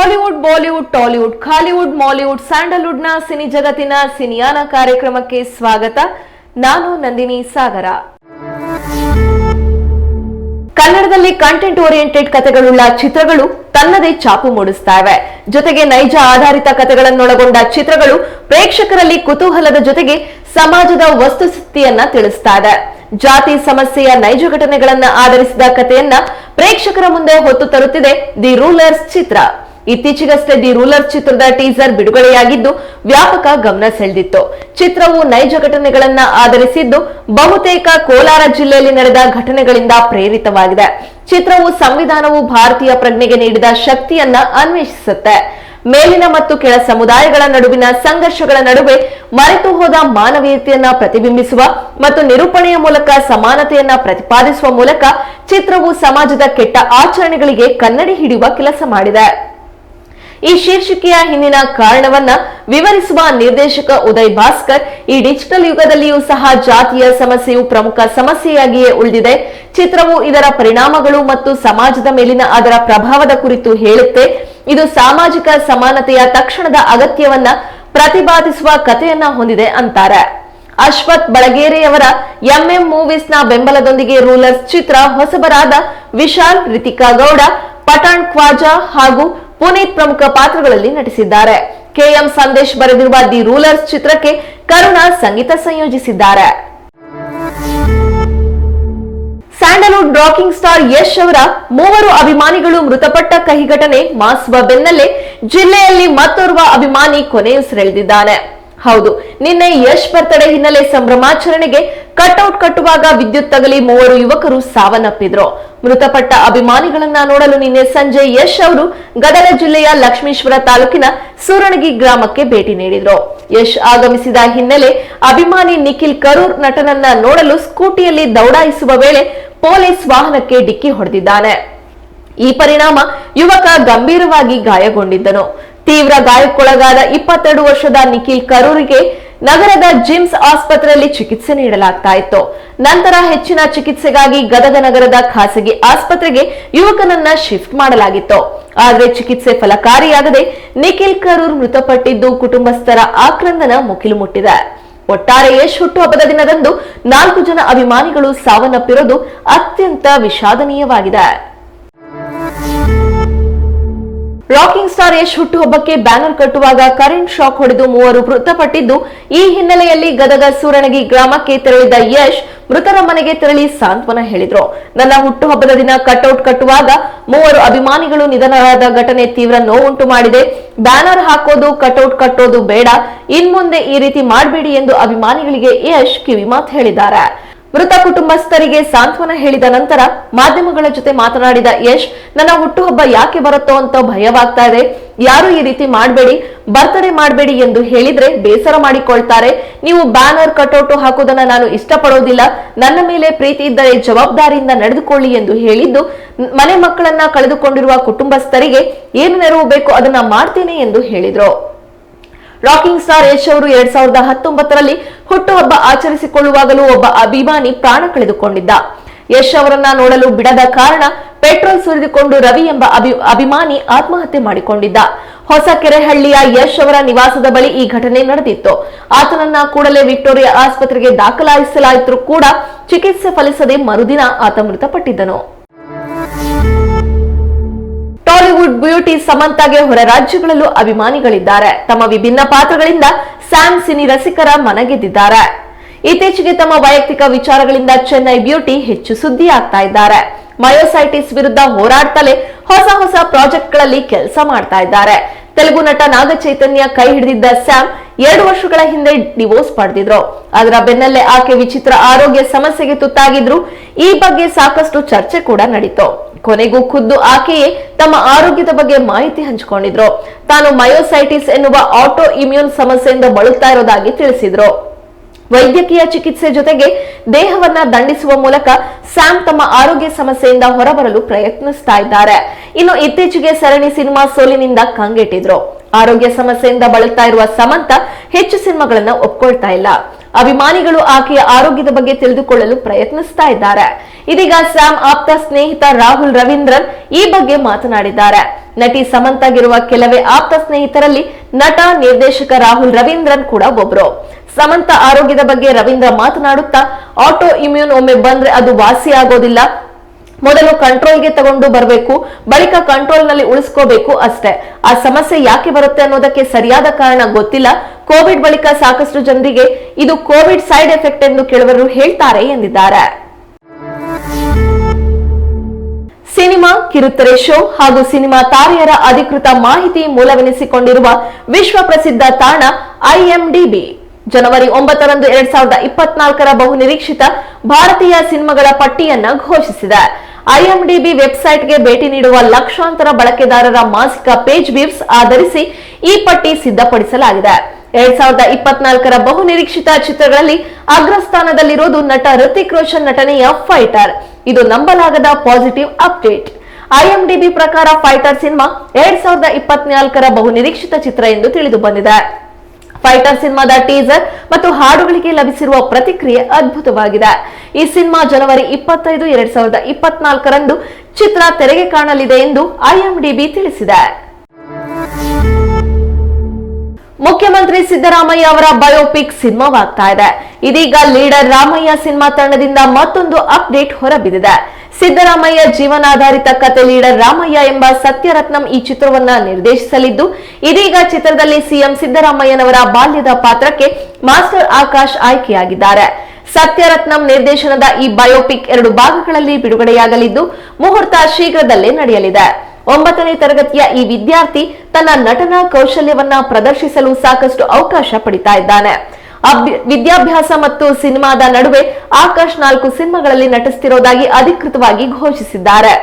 Hollywood Bollywood Tollywood Kollywood Mollywood ಸ್ಯಾಂಡಲ್ವುಡ್ನ cine ಜಗತ್ತಿನ ಸಿನಿಯಾನ ಕಾರ್ಯಕ್ರಮಕ್ಕೆ ಸ್ವಾಗತ. ನಾನು ನಂದಿನಿ ಸಾಗರ. ಕನ್ನಡದಲ್ಲಿ ಕಂಟೆಂಟ್ ಓರಿಯೆಂಟೆಡ್ ಕಥೆಗಳುಳ್ಳ ಚಿತ್ರಗಳು ತನ್ನದೇ ಚಾಪು ಮೂಡಿಸ್ತಾ ಇವೆ ಜೊತೆಗೆ ನೈಜ ಆಧಾರಿತ ಕಥೆಗಳನ್ನೊಳಗೊಂಡ ಚಿತ್ರಗಳು ಪ್ರೇಕ್ಷಕರಲ್ಲಿ ಕುತೂಹಲದ ಜೊತೆಗೆ ಸಮಾಜದ ವಸ್ತುಸ್ಥಿತಿಯನ್ನ ತಿಳಿಸ್ತಾ ಇದೆ ಜಾತಿ ಸಮಸ್ಯೆಯ ನೈಜ ಘಟನೆಗಳನ್ನ ಆಧರಿಸಿದ ಕಥೆಯನ್ನ ಪ್ರೇಕ್ಷಕರ ಮುಂದೆ ಹೊತ್ತು ತರುತ್ತಿದೆ ದಿ ರೂಲರ್ಸ್ ಚಿತ್ರ. ಇತ್ತೀಚೆಗಷ್ಟೇ ದಿ ರೂಲರ್ ಚಿತ್ರದ ಟೀಸರ್ ಬಿಡುಗಡೆಯಾಗಿದ್ದು ವ್ಯಾಪಕ ಗಮನ ಸೆಳೆದಿತ್ತು. ಚಿತ್ರವು ನೈಜ ಘಟನೆಗಳನ್ನ ಆಧರಿಸಿದ್ದು ಬಹುತೇಕ ಕೋಲಾರ ಜಿಲ್ಲೆಯಲ್ಲಿ ನಡೆದ ಘಟನೆಗಳಿಂದ ಪ್ರೇರಿತವಾಗಿದೆ. ಚಿತ್ರವು ಸಂವಿಧಾನವು ಭಾರತೀಯ ಪ್ರಜ್ಞೆಗೆ ನೀಡಿದ ಶಕ್ತಿಯನ್ನ ಅನ್ವೇಷಿಸುತ್ತೆ. ಮೇಲಿನ ಮತ್ತು ಕೆಳ ಸಮುದಾಯಗಳ ನಡುವಿನ ಸಂಘರ್ಷಗಳ ನಡುವೆ ಮರೆತು ಹೋದ ಮಾನವೀಯತೆಯನ್ನ ಪ್ರತಿಬಿಂಬಿಸುವ ಮತ್ತು ನಿರೂಪಣೆಯ ಮೂಲಕ ಸಮಾನತೆಯನ್ನ ಪ್ರತಿಪಾದಿಸುವ ಮೂಲಕ ಚಿತ್ರವು ಸಮಾಜದ ಕೆಟ್ಟ ಆಚರಣೆಗಳಿಗೆ ಕನ್ನಡಿ ಹಿಡಿಯುವ ಕೆಲಸ ಮಾಡಿದೆ. ಈ ಶೀರ್ಷಿಕೆಯ ಹಿಂದಿನ ಕಾರಣವನ್ನ ವಿವರಿಸುವ ನಿರ್ದೇಶಕ ಉದಯ್ ಭಾಸ್ಕರ್. ಈ ಡಿಜಿಟಲ್ ಯುಗದಲ್ಲಿಯೂ ಸಹ ಜಾತಿಯ ಸಮಸ್ಯೆಯು ಪ್ರಮುಖ ಸಮಸ್ಯೆಯಾಗಿಯೇ ಉಳಿದಿದೆ. ಚಿತ್ರವು ಇದರ ಪರಿಣಾಮಗಳು ಮತ್ತು ಸಮಾಜದ ಮೇಲಿನ ಅದರ ಪ್ರಭಾವದ ಕುರಿತು ಹೇಳುತ್ತೆ. ಇದು ಸಾಮಾಜಿಕ ಸಮಾನತೆಯ ತಕ್ಷಣದ ಅಗತ್ಯವನ್ನ ಪ್ರತಿಪಾದಿಸುವ ಕಥೆಯನ್ನ ಹೊಂದಿದೆ ಅಂತಾರೆ. ಅಶ್ವಥ್ ಬಳಗೇರೆಯವರ ಎಂಎಂ ಮೂವೀಸ್ನ ಬೆಂಬಲದೊಂದಿಗೆ ರೂಲರ್ಸ್ ಚಿತ್ರ ಹೊಸಬರಾದ ವಿಶಾಲ್ ರಿತಿಕಾ ಗೌಡ, ಪಠಾಣ್ ಖ್ವಾಜಾ ಹಾಗೂ ಪುನೀತ್ ಪ್ರಮುಖ ಪಾತ್ರಗಳಲ್ಲಿ ನಟಿಸಿದ್ದಾರೆ. ಕೆಎಂ ಸಂದೇಶ್ ಬರೆದಿರುವ ದಿ ರೂಲರ್ಸ್ ಚಿತ್ರಕ್ಕೆ ಕರುಣಾ ಸಂಗೀತ ಸಂಯೋಜಿಸಿದ್ದಾರೆ. ಸ್ಯಾಂಡಲ್ವುಡ್ ರಾಕಿಂಗ್ ಸ್ಟಾರ್ ಯಶ್ ಅವರ ಮೂವರು ಅಭಿಮಾನಿಗಳು ಮೃತಪಟ್ಟ ಕಹಿ ಘಟನೆ ಮಾಸುವ ಬೆನ್ನಲ್ಲೇ ಜಿಲ್ಲೆಯಲ್ಲಿ ಮತ್ತೋರ್ವ ಅಭಿಮಾನಿ ಕೊನೆಯುಸಿರೆಳೆದಿದ್ದಾನೆ. ಹೌದು, ನಿನ್ನೆ ಯಶ್ ಬರ್ತಡೆ ಹಿನ್ನೆಲೆ ಸಂಭ್ರಮಾಚರಣೆಗೆ ಕಟ್ಔಟ್ ಕಟ್ಟುವಾಗ ವಿದ್ಯುತ್ ತಗಲಿ ಮೂವರು ಯುವಕರು ಸಾವನ್ನಪ್ಪಿದ್ರು. ಮೃತಪಟ್ಟ ಅಭಿಮಾನಿಗಳನ್ನ ನೋಡಲು ನಿನ್ನೆ ಸಂಜೆ ಯಶ್ ಅವರು ಗದಗ ಜಿಲ್ಲೆಯ ಲಕ್ಷ್ಮೀಶ್ವರ ತಾಲೂಕಿನ ಸೂರಣಗಿ ಗ್ರಾಮಕ್ಕೆ ಭೇಟಿ ನೀಡಿದ್ರು. ಯಶ್ ಆಗಮಿಸಿದ ಹಿನ್ನೆಲೆ ಅಭಿಮಾನಿ ನಿಖಿಲ್ ಕರೂರ್ ನಟನನ್ನ ನೋಡಲು ಸ್ಕೂಟಿಯಲ್ಲಿ ದೌಡಾಯಿಸುವ ವೇಳೆ ಪೊಲೀಸ್ ವಾಹನಕ್ಕೆ ಡಿಕ್ಕಿ ಹೊಡೆದಿದ್ದಾನೆ. ಈ ಪರಿಣಾಮ ಯುವಕ ಗಂಭೀರವಾಗಿ ಗಾಯಗೊಂಡಿದ್ದನು. ತೀವ್ರ ಗಾಯಕ್ಕೊಳಗಾದ ಇಪ್ಪತ್ತೆರಡು ವರ್ಷದ ನಿಖಿಲ್ ಕರೂರಿಗೆ ನಗರದ ಜಿಮ್ಸ್ ಆಸ್ಪತ್ರೆಯಲ್ಲಿ ಚಿಕಿತ್ಸೆ ನೀಡಲಾಗ್ತಾ ಇತ್ತು. ನಂತರ ಹೆಚ್ಚಿನ ಚಿಕಿತ್ಸೆಗಾಗಿ ಗದಗ ನಗರದ ಖಾಸಗಿ ಆಸ್ಪತ್ರೆಗೆ ಯುವಕನನ್ನ ಶಿಫ್ಟ್ ಮಾಡಲಾಗಿತ್ತು. ಆದರೆ ಚಿಕಿತ್ಸೆ ಫಲಕಾರಿಯಾಗದೆ ನಿಖಿಲ್ ಕರೂರ್ ಮೃತಪಟ್ಟಿದ್ದು ಕುಟುಂಬಸ್ಥರ ಆಕ್ರಂದನ ಮುಗಿಲು ಮುಟ್ಟಿದೆ. ಒಟ್ಟಾರೆ ಯಶ್ ಹುಟ್ಟುಹಬ್ಬದ ದಿನದಂದು ನಾಲ್ಕು ಜನ ಅಭಿಮಾನಿಗಳು ಸಾವನ್ನಪ್ಪಿರೋದು ಅತ್ಯಂತ ವಿಷಾದನೀಯವಾಗಿದೆ. ರಾಕಿಂಗ್ ಸ್ಟಾರ್ ಯಶ್ ಹುಟ್ಟುಹಬ್ಬಕ್ಕೆ ಬ್ಯಾನರ್ ಕಟ್ಟುವಾಗ ಕರೆಂಟ್ ಶಾಕ್ ಹೊಡೆದು ಮೂವರು ಮೃತಪಟ್ಟಿದ್ದು, ಈ ಹಿನ್ನೆಲೆಯಲ್ಲಿ ಗದಗ ಸೂರಣಗಿ ಗ್ರಾಮಕ್ಕೆ ತೆರಳಿದ ಯಶ್ ಮೃತರ ಮನೆಗೆ ತೆರಳಿ ಸಾಂತ್ವನ ಹೇಳಿದ್ರು. ನನ್ನ ಹುಟ್ಟುಹಬ್ಬದ ದಿನ ಕಟ್ಔಟ್ ಕಟ್ಟುವಾಗ ಮೂವರು ಅಭಿಮಾನಿಗಳು ನಿಧನರಾದ ಘಟನೆ ತೀವ್ರ ನೋವುಂಟು ಮಾಡಿದೆ. ಬ್ಯಾನರ್ ಹಾಕೋದು ಕಟ್ಔಟ್ ಕಟ್ಟೋದು ಬೇಡ. ಇನ್ಮುಂದೆ ಈ ರೀತಿ ಮಾಡಬೇಡಿ ಎಂದು ಅಭಿಮಾನಿಗಳಿಗೆ ಯಶ್ ಕಿವಿಮಾತ್ ಹೇಳಿದ್ದಾರೆ. ಮೃತ ಕುಟುಂಬಸ್ಥರಿಗೆ ಸಾಂತ್ವನ ಹೇಳಿದ ನಂತರ ಮಾಧ್ಯಮಗಳ ಜೊತೆ ಮಾತನಾಡಿದ ಯಶ್, ನನ್ನ ಹುಟ್ಟುಹಬ್ಬ ಯಾಕೆ ಬರುತ್ತೋ ಅಂತ ಭಯವಾಗ್ತಾ ಇದೆ. ಯಾರು ಈ ರೀತಿ ಮಾಡಬೇಡಿ, ಬರ್ತಡೇ ಮಾಡಬೇಡಿ ಎಂದು ಹೇಳಿದ್ರೆ ಬೇಸರ ಮಾಡಿಕೊಳ್ತಾರೆ. ನೀವು ಬ್ಯಾನರ್ ಕಟೌಟು ಹಾಕೋದನ್ನ ನಾನು ಇಷ್ಟಪಡೋದಿಲ್ಲ. ನನ್ನ ಮೇಲೆ ಪ್ರೀತಿ ಇದ್ದರೆ ಜವಾಬ್ದಾರಿಯಿಂದ ನಡೆದುಕೊಳ್ಳಿ ಎಂದು ಹೇಳಿದ್ದು, ಮನೆ ಮಕ್ಕಳನ್ನ ಕಳೆದುಕೊಂಡಿರುವ ಕುಟುಂಬಸ್ಥರಿಗೆ ಏನು ನೆರವು ಬೇಕು ಅದನ್ನ ಮಾಡ್ತೇನೆ ಎಂದು ಹೇಳಿದ್ರು. ರಾಕಿಂಗ್ ಸ್ಟಾರ್ ಯಶ್ ಅವರು ಎರಡ್ ಸಾವಿರದ ಹತ್ತೊಂಬತ್ತರಲ್ಲಿ ಹುಟ್ಟುಹಬ್ಬ ಆಚರಿಸಿಕೊಳ್ಳುವಾಗಲೂ ಒಬ್ಬ ಅಭಿಮಾನಿ ಪ್ರಾಣ ಕಳೆದುಕೊಂಡಿದ್ದ. ಯಶ್ ಅವರನ್ನ ನೋಡಲು ಬಿಡದ ಕಾರಣ ಪೆಟ್ರೋಲ್ ಸುರಿದುಕೊಂಡು ರವಿ ಎಂಬ ಅಭಿ, ಅಭಿಮಾನಿ ಆತ್ಮಹತ್ಯೆ ಮಾಡಿಕೊಂಡಿದ್ದ. ಹೊಸ ಕೆರೆಹಳ್ಳಿಯ ಯಶ್ ಅವರ ನಿವಾಸದ ಬಳಿ ಈ ಘಟನೆ ನಡೆದಿತ್ತು. ಆತನನ್ನ ಕೂಡಲೇ ವಿಕ್ಟೋರಿಯಾ ಆಸ್ಪತ್ರೆಗೆ ದಾಖಲಾಯಿಸಲಾಯಿತು ಕೂಡ ಚಿಕಿತ್ಸೆ ಫಲಿಸದೆ ಮರುದಿನ ಆತ ಮೃತಪಟ್ಟಿದ್ದನು ಬ್ಯೂಟಿ ಸಮಂತಾಗೆ ಹೊರ ರಾಜ್ಯಗಳಲ್ಲೂ ಅಭಿಮಾನಿಗಳಿದ್ದಾರೆ. ತಮ್ಮ ವಿಭಿನ್ನ ಪಾತ್ರಗಳಿಂದ ಸ್ಯಾಮ್ ಸಿನಿ ರಸಿಕರ ಮನಗೆದ್ದಿದ್ದಾರೆ. ಇತ್ತೀಚೆಗೆ ತಮ್ಮ ವೈಯಕ್ತಿಕ ವಿಚಾರಗಳಿಂದ ಚೆನ್ನೈ ಬ್ಯೂಟಿ ಹೆಚ್ಚು ಸುದ್ದಿ ಆಗ್ತಾ ಇದ್ದಾರೆ. ಮಯೋಸೈಟಿಸ್ ವಿರುದ್ಧ ಹೋರಾಡ್ತಲೇ ಹೊಸ ಹೊಸ ಪ್ರಾಜೆಕ್ಟ್ಗಳಲ್ಲಿ ಕೆಲಸ ಮಾಡ್ತಾ ಇದ್ದಾರೆ. ತೆಲುಗು ನಟ ನಾಗಚೈತನ್ಯ ಕೈ ಹಿಡಿದಿದ್ದ ಸ್ಯಾಮ್ ಎರಡು ವರ್ಷಗಳ ಹಿಂದೆ ಡಿವೋರ್ಸ್ ಪಡೆದಿದ್ರು. ಅದರ ಬೆನ್ನಲ್ಲೇ ಆಕೆ ವಿಚಿತ್ರ ಆರೋಗ್ಯ ಸಮಸ್ಯೆಗೆ ತುತ್ತಾಗಿದ್ರು. ಈ ಬಗ್ಗೆ ಸಾಕಷ್ಟು ಚರ್ಚೆ ಕೂಡ ನಡೀತು. ಕೊನೆಗೂ ಖುದ್ದು ಆಕೆಯೇ ತಮ್ಮ ಆರೋಗ್ಯದ ಬಗ್ಗೆ ಮಾಹಿತಿ ಹಂಚಿಕೊಂಡಿದ್ರು. ತಾನು ಮಯೋಸೈಟಿಸ್ ಎನ್ನುವ ಆಟೋ ಇಮ್ಯೂನ್ ಸಮಸ್ಯೆಯಿಂದ ಬಳಲ್ತಾ ಇರೋದಾಗಿ ತಿಳಿಸಿದ್ರು. ವೈದ್ಯಕೀಯ ಚಿಕಿತ್ಸೆ ಜೊತೆಗೆ ದೇಹವನ್ನ ದಂಡಿಸುವ ಮೂಲಕ ಸ್ಯಾಮ್ ತಮ್ಮ ಆರೋಗ್ಯ ಸಮಸ್ಯೆಯಿಂದ ಹೊರಬರಲು ಪ್ರಯತ್ನಿಸ್ತಾ ಇದ್ದಾರೆ. ಇನ್ನು ಇತ್ತೀಚೆಗೆ ಸರಣಿ ಸಿನಿಮಾ ಸೋಲಿನಿಂದ ಕಂಗೆಟ್ಟಿದ್ರು. ಆರೋಗ್ಯ ಸಮಸ್ಯೆಯಿಂದ ಬಳಲ್ತಾ ಇರುವ ಸಮಂತ ಹೆಚ್ಚು ಸಿನಿಮಾಗಳನ್ನ ಒಪ್ಕೊಳ್ತಾ ಇಲ್ಲ. ಅಭಿಮಾನಿಗಳು ಆಕೆಯ ಆರೋಗ್ಯದ ಬಗ್ಗೆ ತಿಳಿದುಕೊಳ್ಳಲು ಪ್ರಯತ್ನಿಸ್ತಾ ಇದ್ದಾರೆ. ಇದೀಗ ಸ್ಯಾಮ್ ಆಪ್ತ ಸ್ನೇಹಿತ ರಾಹುಲ್ ರವೀಂದ್ರನ್ ಈ ಬಗ್ಗೆ ಮಾತನಾಡಿದ್ದಾರೆ. ನಟಿ ಸಮಂತಾಗಿರುವ ಕೆಲವೇ ಆಪ್ತ ಸ್ನೇಹಿತರಲ್ಲಿ ನಟ, ನಿರ್ದೇಶಕ ರಾಹುಲ್ ರವೀಂದ್ರನ್ ಕೂಡ ಒಬ್ರು. ಸಮಂತ ಆರೋಗ್ಯದ ಬಗ್ಗೆ ರವೀಂದ್ರ ಮಾತನಾಡುತ್ತಾ, ಆಟೋ ಇಮ್ಯೂನ್ ಒಮ್ಮೆ ಬಂದ್ರೆ ಅದು ವಾಸಿ ಆಗೋದಿಲ್ಲ ಮೊದಲು ಕಂಟ್ರೋಲ್ಗೆ ತಗೊಂಡು ಬರಬೇಕು, ಬಳಿಕ ಕಂಟ್ರೋಲ್ನಲ್ಲಿ ಉಳಿಸ್ಕೋಬೇಕು ಅಷ್ಟೇ. ಆ ಸಮಸ್ಯೆ ಯಾಕೆ ಬರುತ್ತೆ ಅನ್ನೋದಕ್ಕೆ ಸರಿಯಾದ ಕಾರಣ ಗೊತ್ತಿಲ್ಲ. ಕೋವಿಡ್ ಬಳಿಕ ಸಾಕಷ್ಟು ಜನರಿಗೆ ಇದು ಕೋವಿಡ್ ಸೈಡ್ ಎಫೆಕ್ಟ್ ಎಂದು ಕೆಲವರು ಹೇಳ್ತಾರೆ ಎಂದಿದ್ದಾರೆ. ಸಿನಿಮಾ ಕಿರುತೆರೆ ಶೋ ಹಾಗೂ ಸಿನಿಮಾ ತಾರೆಯರ ಅಧಿಕೃತ ಮಾಹಿತಿ ಮೂಲವೆನಿಸಿಕೊಂಡಿರುವ ವಿಶ್ವ ಪ್ರಸಿದ್ಧ ತಾಣ ಐಎಂಡಿಬಿ ಜನವರಿ ಒಂಬತ್ತರಂದು ಎರಡ್ ಸಾವಿರದ ಇಪ್ಪತ್ನಾಲ್ಕರ ಬಹು ನಿರೀಕ್ಷಿತ ಭಾರತೀಯ ಸಿನಿಮಾಗಳ ಪಟ್ಟಿಯನ್ನ ಘೋಷಿಸಿದೆ. ಐಎಂಡಿಬಿ ವೆಬ್ಸೈಟ್ಗೆ ಭೇಟಿ ನೀಡುವ ಲಕ್ಷಾಂತರ ಬಳಕೆದಾರರ ಮಾಸಿಕ ಪೇಜ್ ವ್ಯೂಸ್ ಆಧರಿಸಿ ಈ ಪಟ್ಟಿ ಸಿದ್ಧಪಡಿಸಲಾಗಿದೆ. ಎರಡ್ ಸಾವಿರದ ಇಪ್ಪತ್ನಾಲ್ಕರ ಬಹು ನಿರೀಕ್ಷಿತ ಚಿತ್ರಗಳಲ್ಲಿ ಅಗ್ರಸ್ಥಾನದಲ್ಲಿರುವುದು ನಟ ಋತಿಕ್ ರೋಷನ್ ನಟನೆಯ ಫೈಟರ್. ಇದು ನಂಬಲಾಗದ ಪಾಸಿಟಿವ್ ಅಪ್ಡೇಟ್. ಐಎಂಡಿಬಿ ಪ್ರಕಾರ ಫೈಟರ್ ಸಿನಿಮಾ ಎರಡ್ ಸಾವಿರದ ಇಪ್ಪತ್ನಾಲ್ಕರ ಬಹು ನಿರೀಕ್ಷಿತ ಚಿತ್ರ ಎಂದು ತಿಳಿದು ಬಂದಿದೆ. ಫೈಟರ್ ಸಿನಿಮಾದ ಟೀಸರ್ ಮತ್ತು ಹಾಡುಗಳಿಗೆ ಲಭಿಸಿರುವ ಪ್ರತಿಕ್ರಿಯೆ ಅದ್ಭುತವಾಗಿದೆ. ಈ ಸಿನಿಮಾ ಜನವರಿ ಇಪ್ಪತ್ತೈದು, ಎರಡ್ ಸಾವಿರದ ಇಪ್ಪತ್ನಾಲ್ಕರಂದು ಚಿತ್ರ ತೆರೆಗೆ ಕಾಣಲಿದೆ ಎಂದು ಐಎಂಡಿಬಿ ತಿಳಿಸಿದೆ. ಮುಖ್ಯಮಂತ್ರಿ ಸಿದ್ದರಾಮಯ್ಯ ಅವರ ಬಯೋಪಿಕ್ ಸಿನಿಮಾವಾಗ್ತಾ ಇದೆ. ಇದೀಗ ಲೀಡರ್ ರಾಮಯ್ಯ ಸಿನಿಮಾ ತಂಡದಿಂದ ಮತ್ತೊಂದು ಅಪ್ಡೇಟ್ ಹೊರಬಿದ್ದಿದೆ. ಸಿದ್ದರಾಮಯ್ಯ ಜೀವನಾಧಾರಿತ ಕತೆ ಲೀಡರ್ ರಾಮಯ್ಯ ಎಂಬ ಸತ್ಯರತ್ನಂ ಈ ಚಿತ್ರವನ್ನ ನಿರ್ದೇಶಿಸಲಿದ್ದು, ಇದೀಗ ಚಿತ್ರದಲ್ಲಿ ಸಿಎಂ ಸಿದ್ದರಾಮಯ್ಯನವರ ಬಾಲ್ಯದ ಪಾತ್ರಕ್ಕೆ ಮಾಸ್ಟರ್ ಆಕಾಶ್ ಆಯ್ಕೆಯಾಗಿದ್ದಾರೆ. ಸತ್ಯರತ್ನಂ ನಿರ್ದೇಶನದ ಈ ಬಯೋಪಿಕ್ ಎರಡು ಭಾಗಗಳಲ್ಲಿ ಬಿಡುಗಡೆಯಾಗಲಿದ್ದು, ಮುಹೂರ್ತ ಶೀಘ್ರದಲ್ಲೇ ನಡೆಯಲಿದೆ. ಒಂಬತ್ತನೇ ತರಗತಿಯ ಈ ವಿದ್ಯಾರ್ಥಿ ತನ್ನ ನಟನಾ ಕೌಶಲ್ಯವನ್ನ ಪ್ರದರ್ಶಿಸಲು ಸಾಕಷ್ಟು ಅವಕಾಶ ಪಡಿತಾ ಇದ್ದಾನೆ. ವಿದ್ಯಾಭ್ಯಾಸ ಮತ್ತು ಸಿನಿಮಾದ ನಡುವೆ ಆಕಾಶ್ ನಾಲ್ಕು ಸಿನಿಮಾಗಳಲ್ಲಿ ನಟಿಸುತ್ತಿರುವುದಾಗಿ ಅಧಿಕೃತವಾಗಿ ಘೋಷಿಸಿದ್ದಾರೆ.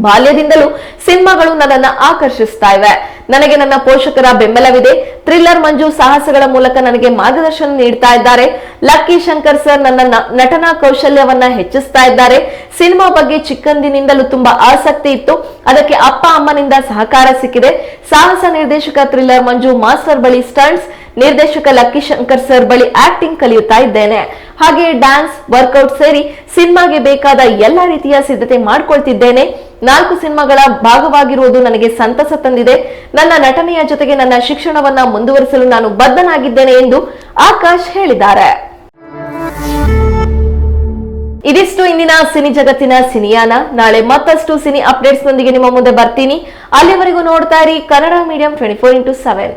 ಬಾಲ್ಯದಿಂದಲೂ ಸಿನಿಮಾಗಳು ನನ್ನನ್ನ ಆಕರ್ಷಿಸ್ತಾ ಇವೆ. ನನಗೆ ನನ್ನ ಪೋಷಕರ ಬೆಂಬಲವಿದೆ. ಥ್ರಿಲ್ಲರ್ ಮಂಜು ಸಾಹಸಗಳ ಮೂಲಕ ನನಗೆ ಮಾರ್ಗದರ್ಶನ ನೀಡ್ತಾ ಇದ್ದಾರೆ. ಲಕ್ಕಿ ಶಂಕರ್ ಸರ್ ನನ್ನ ನಟನಾ ಕೌಶಲ್ಯವನ್ನ ಹೆಚ್ಚಿಸ್ತಾ ಇದ್ದಾರೆ. ಸಿನಿಮಾ ಬಗ್ಗೆ ಚಿಕ್ಕಂದಿನಿಂದಲೂ ತುಂಬಾ ಆಸಕ್ತಿ ಇತ್ತು. ಅದಕ್ಕೆ ಅಪ್ಪ ಅಮ್ಮನಿಂದ ಸಹಕಾರ ಸಿಕ್ಕಿದೆ. ಸಾಹಸ ನಿರ್ದೇಶಕ ಥ್ರಿಲ್ಲರ್ ಮಂಜು ಮಾಸ್ಟರ್ ಬಳಿ ಸ್ಟಂಟ್ಸ್, ನಿರ್ದೇಶಕ ಲಕ್ಕಿ ಶಂಕರ್ ಸರ್ ಬಳಿ ಆಕ್ಟಿಂಗ್ ಕಲಿಯುತ್ತಾ ಇದ್ದೇನೆ. ಹಾಗೆ ಡ್ಯಾನ್ಸ್, ವರ್ಕೌಟ್ ಸೇರಿ ಸಿನಿಮಾಗೆ ಬೇಕಾದ ಎಲ್ಲಾ ರೀತಿಯ ಸಿದ್ಧತೆ ಮಾಡ್ಕೊಳ್ತಿದ್ದೇನೆ. ನಾಲ್ಕು ಸಿನಿಮಾಗಳ ಭಾಗವಾಗಿರುವುದು ನನಗೆ ಸಂತಸ ತಂದಿದೆ. ನನ್ನ ನಟನೆಯ ಜೊತೆಗೆ ನನ್ನ ಶಿಕ್ಷಣವನ್ನ ಮುಂದುವರಿಸಲು ನಾನು ಬದ್ಧನಾಗಿದ್ದೇನೆ ಎಂದು ಆಕಾಶ್ ಹೇಳಿದ್ದಾರೆ. ಇದಿಷ್ಟು ಇಂದಿನ ಸಿನಿ ಜಗತ್ತಿನ ಸಿನಿಯಾನ. ನಾಳೆ ಮತ್ತಷ್ಟು ಸಿನಿ ಅಪ್ಡೇಟ್ಸ್ ನೊಂದಿಗೆ ನಿಮ್ಮ ಮುಂದೆ ಬರ್ತೀನಿ. ಅಲ್ಲಿವರೆಗೂ ನೋಡ್ತಾ ಇರಿ Kannada medium twenty four into seven